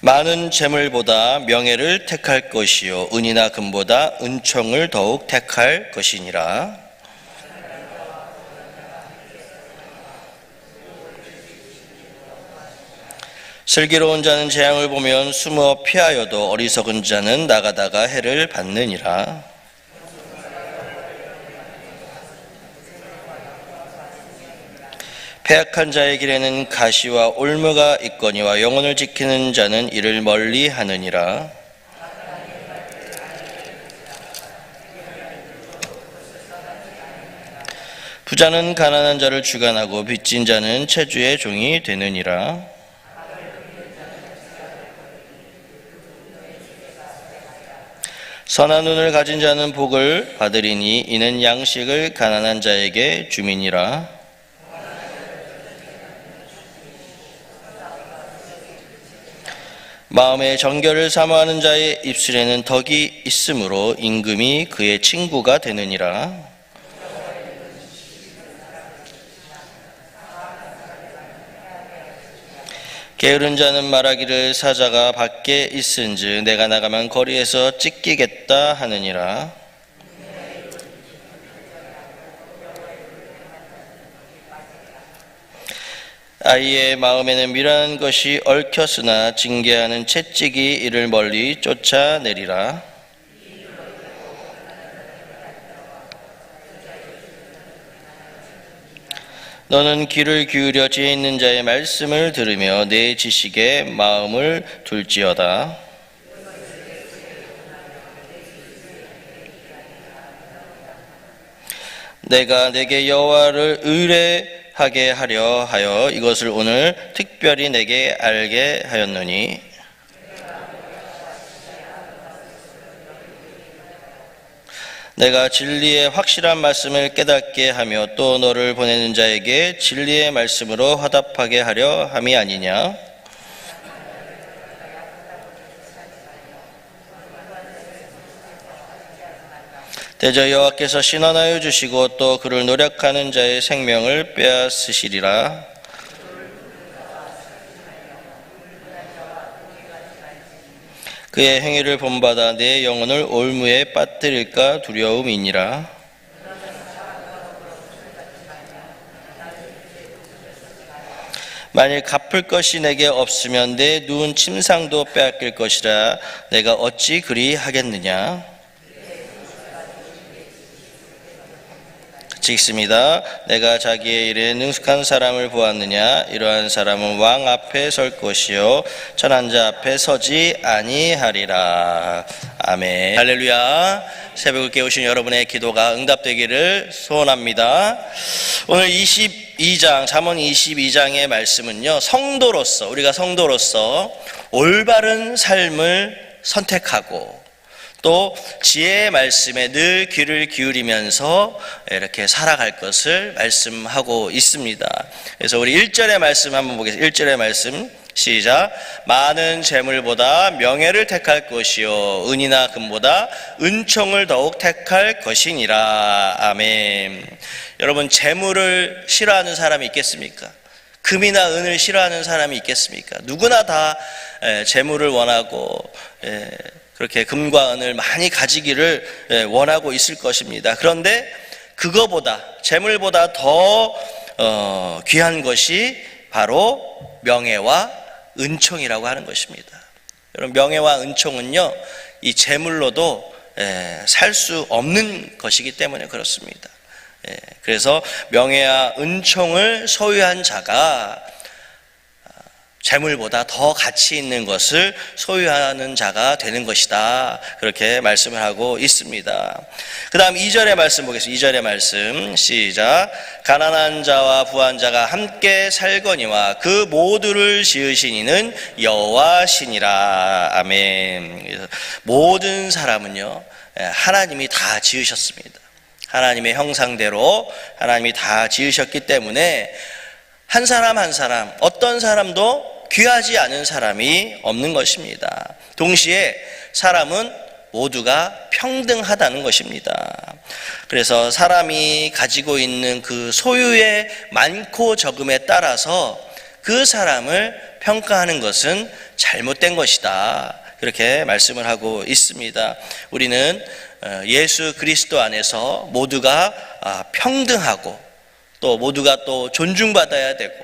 많은 재물보다 명예를 택할 것이요 은이나 금보다 은총을 더욱 택할 것이니라. 슬기로운 자는 재앙을 보면 숨어 피하여도 어리석은 자는 나가다가 해를 받느니라. 패악한 자의 길에는 가시와 올무가 있거니와 영혼을 지키는 자는 이를 멀리 하느니라. 부자는 가난한 자를 주관하고 빚진 자는 체주의 종이 되느니라. 선한 눈을 가진 자는 복을 받으리니 이는 양식을 가난한 자에게 주민이라. 마음에 정결을 사모하는 자의 입술에는 덕이 있으므로 임금이 그의 친구가 되느니라. 게으른 자는 말하기를 사자가 밖에 있은즉 내가 나가면 거리에서 찢기겠다 하느니라. 아이의 마음에는 미련한 것이 얽혔으나 징계하는 채찍이 이를 멀리 쫓아내리라. 너는 귀를 기울여 지혜 있는 자의 말씀을 들으며 내 지식에 마음을 둘지어다. 내가 내게 여호와를 의뢰 하게 하려 하여 이것을 오늘 특별히 내게 알게 하였노니. 내가 진리의 확실한 말씀을 깨닫게 하며 또 너를 보내는 자에게 진리의 말씀으로 화답하게 하려 함이 아니냐 대저 여호와께서 신원하여 주시고 또 그를 노력하는 자의 생명을 빼앗으시리라. 그의 행위를 본받아 내 영혼을 올무에 빠뜨릴까 두려움이니라. 만일 갚을 것이 내게 없으면 내 누운 침상도 빼앗길 것이라 내가 어찌 그리 하겠느냐 읽습니다. 내가 자기의 일에 능숙한 사람을 보았느냐? 이러한 사람은 왕 앞에 설 것이요 천한 자 앞에 서지 아니하리라. 아멘. 할렐루야. 새벽을 깨우신 여러분의 기도가 응답되기를 소원합니다. 오늘 22장 잠언 22장의 말씀은요. 성도로서 우리가 성도로서 올바른 삶을 선택하고 또 지혜의 말씀에 늘 귀를 기울이면서 이렇게 살아갈 것을 말씀하고 있습니다. 그래서 우리 1절의 말씀 한번 보겠습니다. 1절의 말씀 시작. 많은 재물보다 명예를 택할 것이요 은이나 금보다 은총을 더욱 택할 것이니라. 아멘. 여러분 재물을 싫어하는 사람이 있겠습니까? 금이나 은을 싫어하는 사람이 있겠습니까? 누구나 다 재물을 원하고 그렇게 금과 은을 많이 가지기를 예, 원하고 있을 것입니다. 그런데 그거보다 재물보다 더 어, 귀한 것이 바로 명예와 은총이라고 하는 것입니다. 여러분 명예와 은총은요 이 재물로도 예, 살수 없는 것이기 때문에 그렇습니다. 예, 그래서 명예와 은총을 소유한 자가 재물보다 더 가치 있는 것을 소유하는 자가 되는 것이다. 그렇게 말씀을 하고 있습니다. 그 다음 2절의 말씀 보겠습니다. 2절의 말씀. 시작. 가난한 자와 부한 자가 함께 살거니와 그 모두를 지으신 이는 여호와시니라. 아멘. 모든 사람은요, 하나님이 다 지으셨습니다. 하나님의 형상대로 하나님이 다 지으셨기 때문에 한 사람 한 사람, 어떤 사람도 귀하지 않은 사람이 없는 것입니다. 동시에 사람은 모두가 평등하다는 것입니다. 그래서 사람이 가지고 있는 그 소유의 많고 적음에 따라서 그 사람을 평가하는 것은 잘못된 것이다. 그렇게 말씀을 하고 있습니다. 우리는 어, 예수 그리스도 안에서 모두가 아, 평등하고 또 모두가 또 존중받아야 되고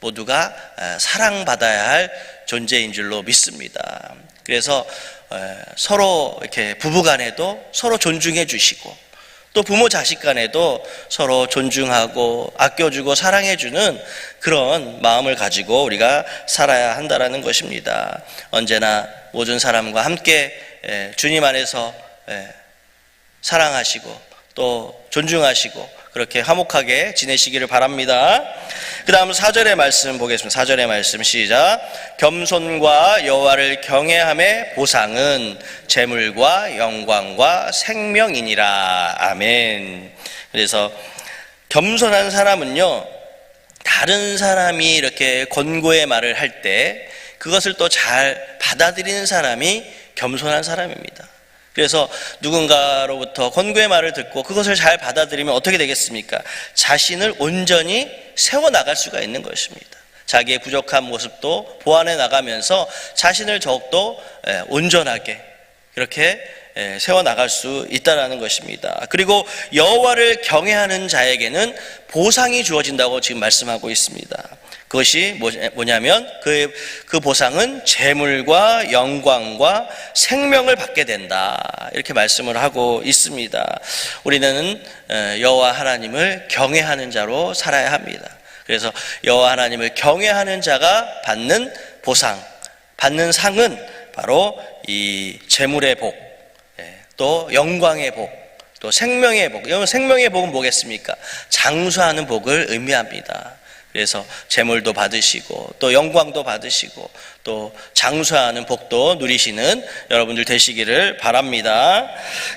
모두가 아, 사랑받아야 할 존재인 줄로 믿습니다. 그래서 어, 서로 이렇게 부부 간에도 서로 존중해 주시고 또 부모 자식 간에도 서로 존중하고 아껴주고 사랑해주는 그런 마음을 가지고 우리가 살아야 한다라는 것입니다. 언제나 모든 사람과 함께 예, 주님 안에서 예, 사랑하시고 또 존중하시고 그렇게 화목하게 지내시기를 바랍니다. 그 다음 4절의 말씀 보겠습니다. 4절의 말씀 시작. 겸손과 여호와를 경외함의 보상은 재물과 영광과 생명이니라. 아멘. 그래서 겸손한 사람은요, 다른 사람이 이렇게 권고의 말을 할 때 그것을 또 잘 받아들이는 사람이 겸손한 사람입니다. 그래서 누군가로부터 권고의 말을 듣고 그것을 잘 받아들이면 어떻게 되겠습니까? 자신을 온전히 세워나갈 수가 있는 것입니다. 자기의 부족한 모습도 보완해 나가면서 자신을 더욱더 예, 온전하게 그렇게 예, 세워 나갈 수 있다라는 것입니다. 그리고 여호와를 경외하는 자에게는 보상이 주어진다고 지금 말씀하고 있습니다. 그것이 뭐냐면 그, 그 보상은 재물과 영광과 생명을 받게 된다. 이렇게 말씀을 하고 있습니다. 우리는 어, 여호와 하나님을 경외하는 자로 살아야 합니다. 그래서 여호와 하나님을 경외하는 자가 받는 보상, 받는 상은 바로 이 재물의 복, 예, 또 영광의 복, 또 생명의 복. 생명의 복은 뭐겠습니까? 장수하는 복을 의미합니다. 그래서 재물도 받으시고 또 영광도 받으시고 또 장수하는 복도 누리시는 여러분들 되시기를 바랍니다.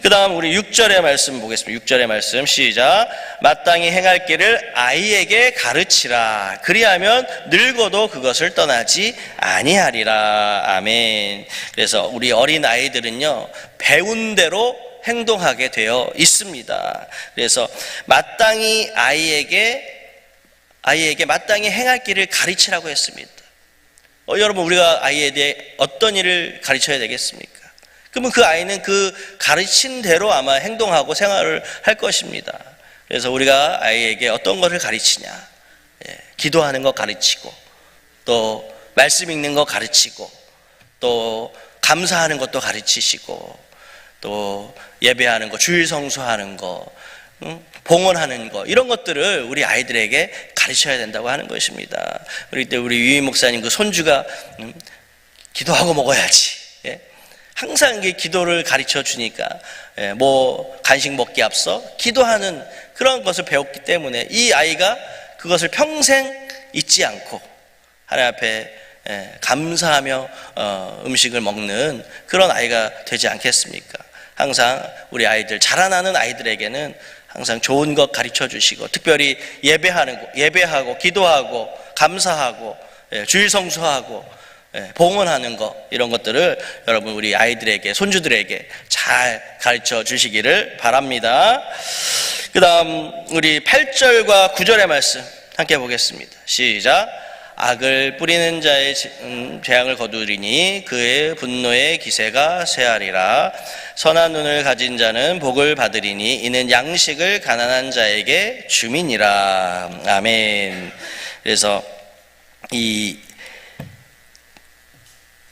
그 다음 우리 6절의 말씀 보겠습니다. 6절의 말씀 시작. 마땅히 행할 길을 아이에게 가르치라. 그리하면 늙어도 그것을 떠나지 아니하리라. 아멘. 그래서 우리 어린 아이들은요, 배운 대로 행동하게 되어 있습니다. 그래서 마땅히 아이에게 아이에게 마땅히 행할 길을 가르치라고 했습니다. 어, 여러분 우리가 아이에 대해 어떤 일을 가르쳐야 되겠습니까? 그러면 그 아이는 그 가르친 대로 아마 행동하고 생활을 할 것입니다. 그래서 우리가 아이에게 어떤 것을 가르치냐? 예, 기도하는 것 가르치고 또 말씀 읽는 것 가르치고 또 감사하는 것도 가르치시고 또 예배하는 거, 주일 성수하는 거, 응? 봉헌하는 거 이런 것들을 우리 아이들에게 가르쳐야 된다고 하는 것입니다. 우리 때 우리 유임 목사님 그 손주가 음, 기도하고 먹어야지. 예? 항상 이게 기도를 가르쳐 주니까 예, 뭐 간식 먹기 앞서 기도하는 그런 것을 배웠기 때문에 이 아이가 그것을 평생 잊지 않고 하나님 앞에 예, 감사하며 어, 음식을 먹는 그런 아이가 되지 않겠습니까? 항상 우리 아이들 자라나는 아이들에게는 항상 좋은 것 가르쳐 주시고 특별히 예배하는 거, 예배하고 기도하고 감사하고 예, 주일 성수하고 예, 봉헌하는 것 이런 것들을 여러분 우리 아이들에게 손주들에게 잘 가르쳐 주시기를 바랍니다. 그다음 우리 8절과 9절의 말씀 함께 보겠습니다. 시작. 악을 뿌리는 자의 음, 재앙을 거두리니 그의 분노의 기세가 쇠하리라. 선한 눈을 가진 자는 복을 받으리니 이는 양식을 가난한 자에게 주민이라. 아멘. 그래서 이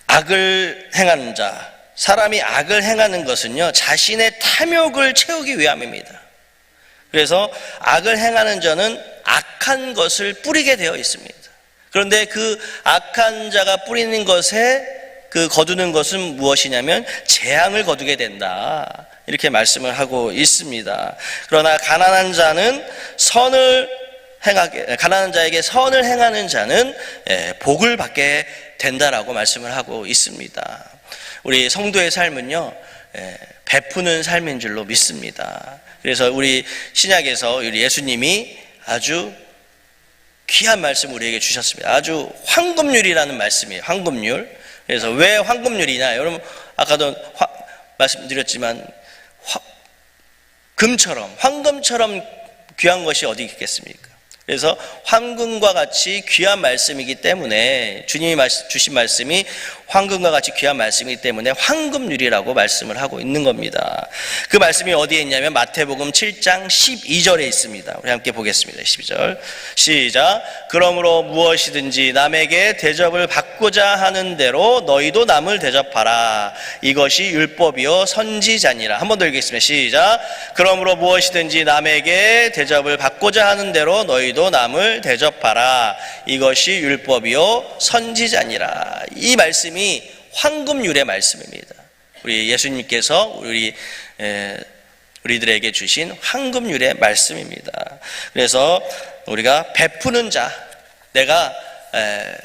악을 행하는 자 사람이 악을 행하는 것은요 자신의 탐욕을 채우기 위함입니다. 그래서 악을 행하는 자는 악한 것을 뿌리게 되어 있습니다 그런데 그 악한 자가 뿌리는 것에 그 거두는 것은 무엇이냐면 재앙을 거두게 된다. 이렇게 말씀을 하고 있습니다. 그러나 가난한 자는 선을 행하게 가난한 자에게 선을 행하는 자는 예, 복을 받게 된다라고 말씀을 하고 있습니다. 우리 성도의 삶은요 예, 베푸는 삶인 줄로 믿습니다. 그래서 우리 신약에서 우리 예수님이 아주 귀한 말씀 우리에게 주셨습니다. 아주 황금률이라는 말씀이에요. 황금률. 그래서 왜 황금률이냐? 여러분 아까도 화, 말씀드렸지만 화, 금처럼 황금처럼 귀한 것이 어디 있겠습니까? 그래서 황금과 같이 귀한 말씀이기 때문에 주님이 주신 말씀이 황금과 같이 귀한 말씀이기 때문에 황금률이라고 말씀을 하고 있는 겁니다. 그 말씀이 어디에 있냐면 마태복음 7장 12절에 있습니다. 우리 함께 보겠습니다. 12절. 시작. 그러므로 무엇이든지 남에게 대접을 받고자 하는 대로 너희도 남을 대접하라. 이것이 율법이요 선지자니라. 한 번 더 읽겠습니다. 시작. 그러므로 무엇이든지 남에게 대접을 받고자 하는 대로 너희도 남을 대접하라. 이것이 율법이요 선지자니라. 이 말씀이 황금률의 말씀입니다. 우리 예수님께서 우리 에, 우리들에게 주신 황금률의 말씀입니다. 그래서 우리가 베푸는 자, 내가 에,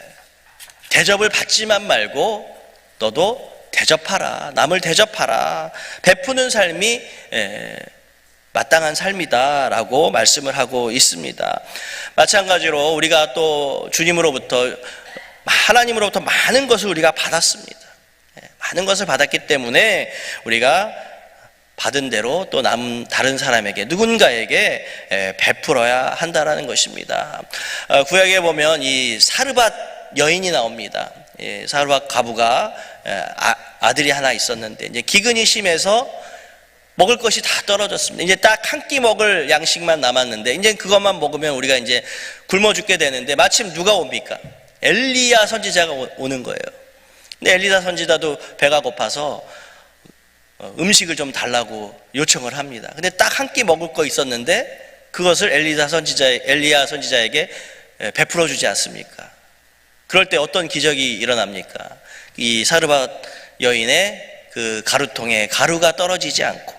대접을 받지만 말고 너도 대접하라. 남을 대접하라. 베푸는 삶이 에, 마땅한 삶이다라고 말씀을 하고 있습니다. 마찬가지로 우리가 또 주님으로부터 하나님으로부터 많은 것을 우리가 받았습니다. 예, 많은 것을 받았기 때문에 우리가 받은 대로 또 남 다른 사람에게 누군가에게 에, 베풀어야 한다라는 것입니다. 어, 구약에 보면 이 사르밧 여인이 나옵니다. 예, 사르밧 가부가 에, 아, 아들이 하나 있었는데 이제 기근이 심해서 먹을 것이 다 떨어졌습니다. 이제 딱 한 끼 먹을 양식만 남았는데 이제 그것만 먹으면 우리가 이제 굶어 죽게 되는데 마침 누가 옵니까? 엘리야 선지자가 오- 오는 거예요. 근데 엘리야 선지자도 배가 고파서 어, 음식을 좀 달라고 요청을 합니다. 근데 딱 한 끼 먹을 거 있었는데 그것을 엘리야 선지자 엘리야 선지자에게 에, 베풀어 주지 않습니까? 그럴 때 어떤 기적이 일어납니까? 이 사르밧 여인의 그 가루통에 가루가 떨어지지 않고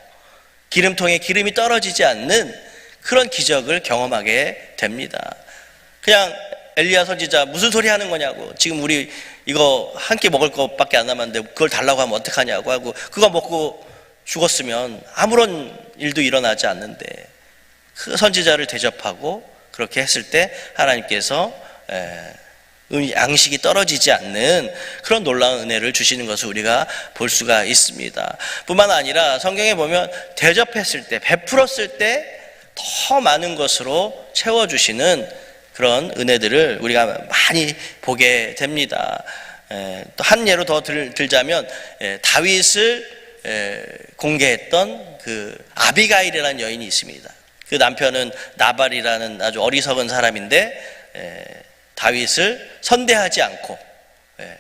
기름통에 기름이 떨어지지 않는 그런 기적을 경험하게 됩니다. 그냥 엘리야 선지자 무슨 소리 하는 거냐고 지금 우리 이거 한 끼 먹을 것밖에 안 남았는데 그걸 달라고 하면 어떡하냐고 하고 그거 먹고 죽었으면 아무런 일도 일어나지 않는데 그 선지자를 대접하고 그렇게 했을 때 하나님께서 에, 음, 양식이 떨어지지 않는 그런 놀라운 은혜를 주시는 것을 우리가 볼 수가 있습니다. 뿐만 아니라 성경에 보면 대접했을 때, 베풀었을 때 더 많은 것으로 채워주시는 그런 은혜들을 우리가 많이 보게 됩니다. 또 한 예로 더 들, 들자면 에, 다윗을 에, 공개했던 그 아비가일이라는 여인이 있습니다. 그 남편은 나발이라는 아주 어리석은 사람인데 에, 다윗을 선대하지 않고 에,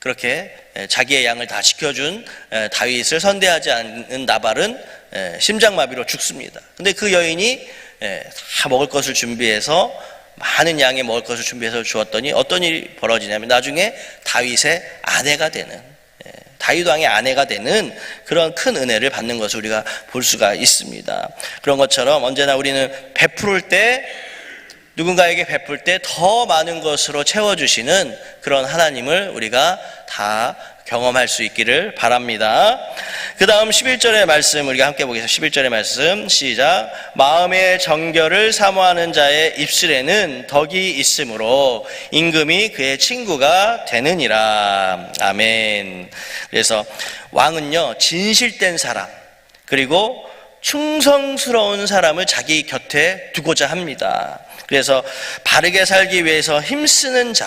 그렇게 에, 자기의 양을 다 지켜준 에, 다윗을 선대하지 않는 나발은 에, 심장마비로 죽습니다. 근데 그 여인이 에, 다 먹을 것을 준비해서 많은 양의 먹을 것을 준비해서 주었더니 어떤 일이 벌어지냐면 나중에 다윗의 아내가 되는 예, 다윗 왕의 아내가 되는 그런 큰 은혜를 받는 것을 우리가 볼 수가 있습니다. 그런 것처럼 언제나 우리는 베풀을 때 누군가에게 베풀 때 더 많은 것으로 채워주시는 그런 하나님을 우리가 다 경험할 수 있기를 바랍니다. 그 다음 11절의 말씀 우리가 함께 보겠습니다. 11절의 말씀 시작. 마음의 정결을 사모하는 자의 입술에는 덕이 있으므로 임금이 그의 친구가 되느니라. 아멘. 그래서 왕은요 진실된 사람 그리고 충성스러운 사람을 자기 곁에 두고자 합니다. 그래서 바르게 살기 위해서 힘쓰는 자,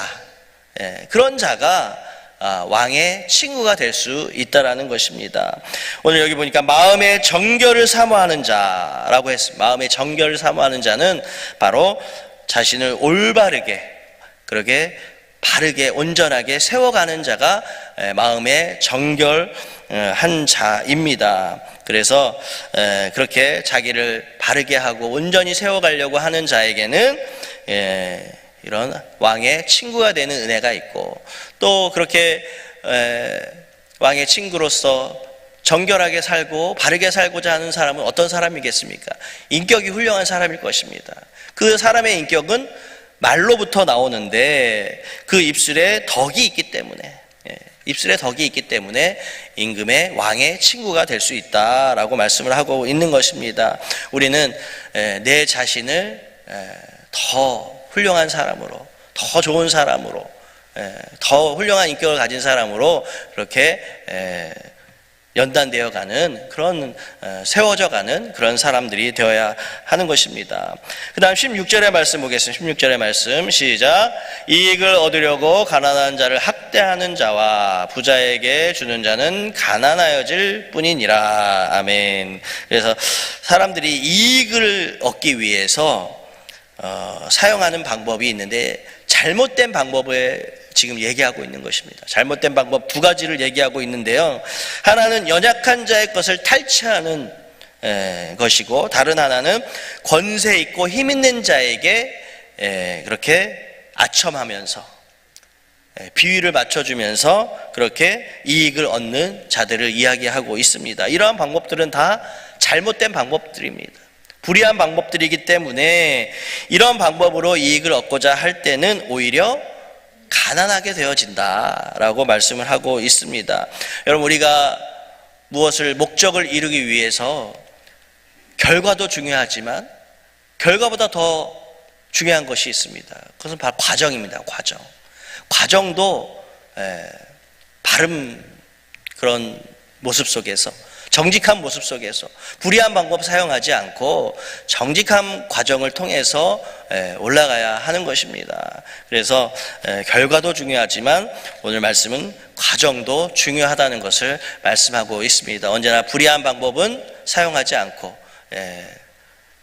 예, 그런 자가 아, 왕의 친구가 될 수 있다라는 것입니다. 오늘 여기 보니까 마음의 정결을 사모하는 자라고 했습니다. 마음의 정결을 사모하는 자는 바로 자신을 올바르게 그렇게 바르게 온전하게 세워가는 자가 에, 마음의 정결한 자입니다. 그래서 에, 그렇게 자기를 바르게 하고 온전히 세워가려고 하는 자에게는 에, 이런 왕의 친구가 되는 은혜가 있고 또 그렇게 에, 왕의 친구로서 정결하게 살고 바르게 살고자 하는 사람은 어떤 사람이겠습니까? 인격이 훌륭한 사람일 것입니다. 그 사람의 인격은 말로부터 나오는데 그 입술에 덕이 있기 때문에 예, 입술에 덕이 있기 때문에 임금의 왕의 친구가 될 수 있다라고 말씀을 하고 있는 것입니다. 우리는 에, 내 자신을 에, 더 훌륭한 사람으로, 더 좋은 사람으로, 에, 더 훌륭한 인격을 가진 사람으로 그렇게 에, 연단되어 가는 그런 어, 세워져 가는 그런 사람들이 되어야 하는 것입니다. 그다음 16절의 말씀 보겠습니다. 16절의 말씀 시작. 이익을 얻으려고 가난한 자를 학대하는 자와 부자에게 주는 자는 가난하여질 뿐이니라. 아멘. 그래서 사람들이 이익을 얻기 위해서 어, 사용하는 방법이 있는데 잘못된 방법에 지금 얘기하고 있는 것입니다. 잘못된 방법 두 가지를 얘기하고 있는데요. 하나는 연약한 자의 것을 탈취하는 에, 것이고 다른 하나는 권세 있고 힘 있는 자에게 에, 그렇게 아첨하면서 에, 비위를 맞춰주면서 그렇게 이익을 얻는 자들을 이야기하고 있습니다. 이러한 방법들은 다 잘못된 방법들입니다. 불의한 방법들이기 때문에 이런 방법으로 이익을 얻고자 할 때는 오히려 가난하게 되어진다라고 말씀을 하고 있습니다. 여러분 우리가 무엇을 목적을 이루기 위해서 결과도 중요하지만 결과보다 더 중요한 것이 있습니다. 그것은 바로 과정입니다. 과정. 과정도 에, 바른 그런 모습 속에서 정직한 모습 속에서 불의한 방법 사용하지 않고 정직한 과정을 통해서 에, 올라가야 하는 것입니다. 그래서 에, 결과도 중요하지만 오늘 말씀은 과정도 중요하다는 것을 말씀하고 있습니다. 언제나 불의한 방법은 사용하지 않고 에,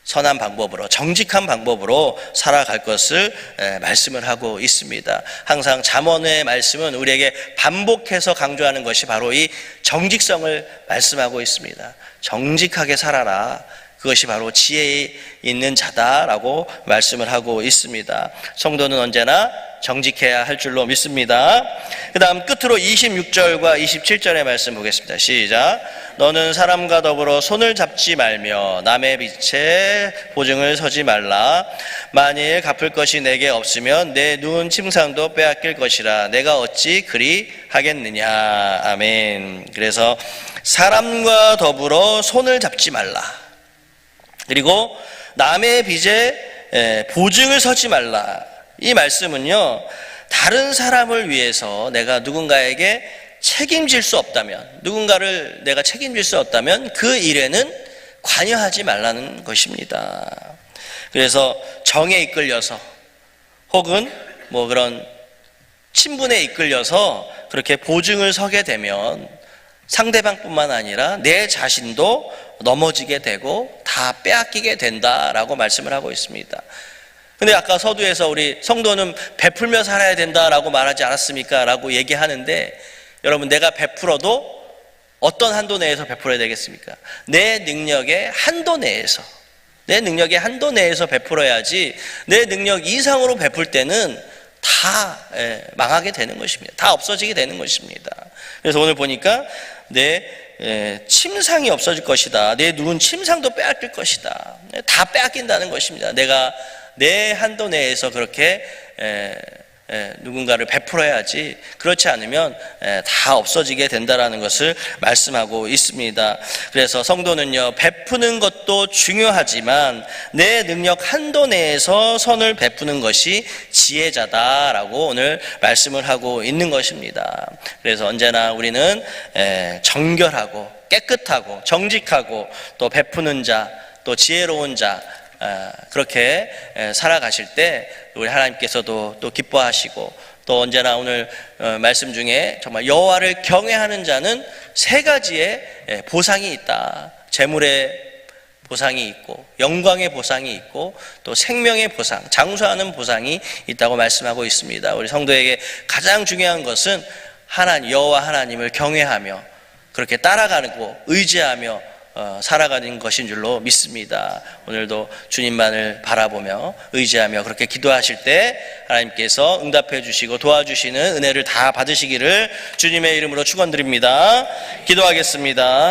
선한 방법으로 정직한 방법으로 살아갈 것을 에, 말씀을 하고 있습니다. 항상 잠언의 말씀은 우리에게 반복해서 강조하는 것이 바로 이 정직성을 말씀하고 있습니다. 정직하게 살아라. 그것이 바로 지혜에 있는 자다라고 말씀을 하고 있습니다. 성도는 언제나 정직해야 할 줄로 믿습니다. 그 다음 끝으로 26절과 27절의 말씀 보겠습니다. 시작. 너는 사람과 더불어 손을 잡지 말며 남의 빛에 보증을 서지 말라. 만일 갚을 것이 내게 없으면 내 눈 침상도 빼앗길 것이라. 내가 어찌 그리 하겠느냐. 아멘. 그래서 사람과 더불어 손을 잡지 말라. 그리고 남의 빚에 보증을 서지 말라. 이 말씀은요, 다른 사람을 위해서 내가 누군가에게 책임질 수 없다면, 누군가를 내가 책임질 수 없다면 그 일에는 관여하지 말라는 것입니다. 그래서 정에 이끌려서 혹은 뭐 그런 친분에 이끌려서 그렇게 보증을 서게 되면 상대방뿐만 아니라 내 자신도 넘어지게 되고 다 빼앗기게 된다라고 말씀을 하고 있습니다. 근데 아까 서두에서 우리 성도는 베풀며 살아야 된다라고 말하지 않았습니까? 라고 얘기하는데 여러분 내가 베풀어도 어떤 한도 내에서 베풀어야 되겠습니까? 내 능력의 한도 내에서 내 능력의 한도 내에서 베풀어야지 내 능력 이상으로 베풀 때는 다 예, 망하게 되는 것입니다. 다 없어지게 되는 것입니다. 그래서 오늘 보니까 내 예, 침상이 없어질 것이다. 내 눈은 침상도 빼앗길 것이다. 다 빼앗긴다는 것입니다. 내가 내 한도 내에서 그렇게 에, 에, 누군가를 베풀어야지 그렇지 않으면 에, 다 없어지게 된다라는 것을 말씀하고 있습니다. 그래서 성도는요 베푸는 것도 중요하지만 내 능력 한도 내에서 선을 베푸는 것이 지혜자다라고 오늘 말씀을 하고 있는 것입니다. 그래서 언제나 우리는 에, 정결하고 깨끗하고 정직하고 또 베푸는 자, 또 지혜로운 자 아, 그렇게 살아가실 때 우리 하나님께서도 또 기뻐하시고 또 언제나 오늘 어, 말씀 중에 정말 여호와를 경외하는 자는 세 가지의 보상이 있다. 재물의 보상이 있고 영광의 보상이 있고 또 생명의 보상, 장수하는 보상이 있다고 말씀하고 있습니다. 우리 성도에게 가장 중요한 것은 하나님 여호와 하나님을 경외하며 그렇게 따라가고 의지하며 어, 살아가는 것인 줄로 믿습니다. 오늘도 주님만을 바라보며 의지하며 그렇게 기도하실 때 하나님께서 응답해 주시고 도와주시는 은혜를 다 받으시기를 주님의 이름으로 축원드립니다. 기도하겠습니다.